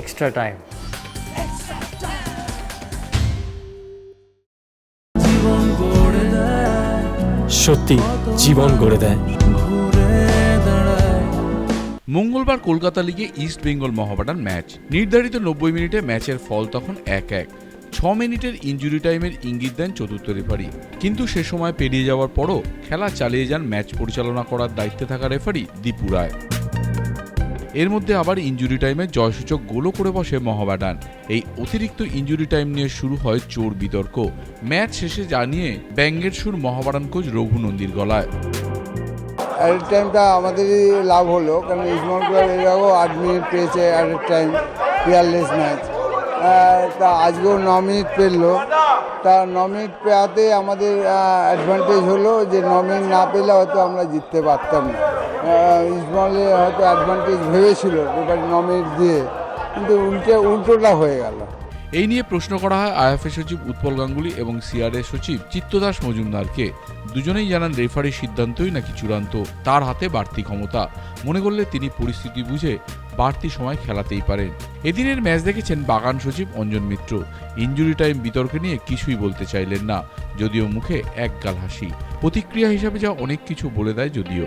extra time. সত্যি জীবন গড়ে দেয়। মঙ্গলবার কলকাতা লিগে ইস্ট বেঙ্গল মহাবাডান ম্যাচ। নির্ধারিত নব্বই মিনিটে ম্যাচের ফল তখন এক এক। ছ মিনিটের ইঞ্জুরি টাইমের ইঙ্গিত দেন চতুর্থ রেফারি। কিন্তু সে সময় পেরিয়ে যাওয়ার পরও খেলা চালিয়ে যান ম্যাচ পরিচালনা করার দায়িত্বে থাকা রেফারি দীপু রায়। এর মধ্যে আবার ইঞ্জুরি টাইমে জয়সূচক গোলও করে বসে মহাবাডান। এই অতিরিক্ত ইঞ্জুরি টাইম নিয়ে শুরু হয় চোর বিতর্ক। ম্যাচ শেষে জানিয়ে ব্যাঙ্গের সুর মহাবাডান কোচ রঘু নন্দীর গলায়। অ্যাট টাইমটা আমাদেরই লাভ হলো, কারণ ইসমল ক্লাব এর আগেও আট মিনিট পেয়েছে অ্যাট টাইম পিয়ারলেস ম্যাচ তা আজকেও ন মিনিট পেল তা ন মিনিট পেয়াতে আমাদের অ্যাডভান্টেজ হলো যে ন মিনিট না পেলে হয়তো আমরা জিততে পারতাম না। ইসমলে হয়তো অ্যাডভান্টেজ ভেবেছিল এবার ন মিনিট দিয়ে, কিন্তু উল্টে, উল্টোটা হয়ে গেল। এই নিয়ে প্রশ্ন করা হয় আইএফএ সচিব উৎপল গাঙ্গুলি এবং সিআরএ সচিব চিত্তদাস মজুমদারকে। দুজনেই জানান রেফারির সিদ্ধান্তই নাকি চূড়ান্ত, তার হাতে বাড়তি ক্ষমতা। মনে করলে তিনি পরিস্থিতি বুঝে বাড়তি সময় খেলাতেই পারেন। এদিনের ম্যাচ দেখেছেন বাগান সচিব অঞ্জন মিত্র। ইঞ্জুরি টাইম বিতর্কে নিয়ে কিছুই বলতে চাইলেন না, যদিও মুখে এক গাল হাসি। প্রতিক্রিয়া হিসাবে যা অনেক কিছু বলে দেয় যদিও।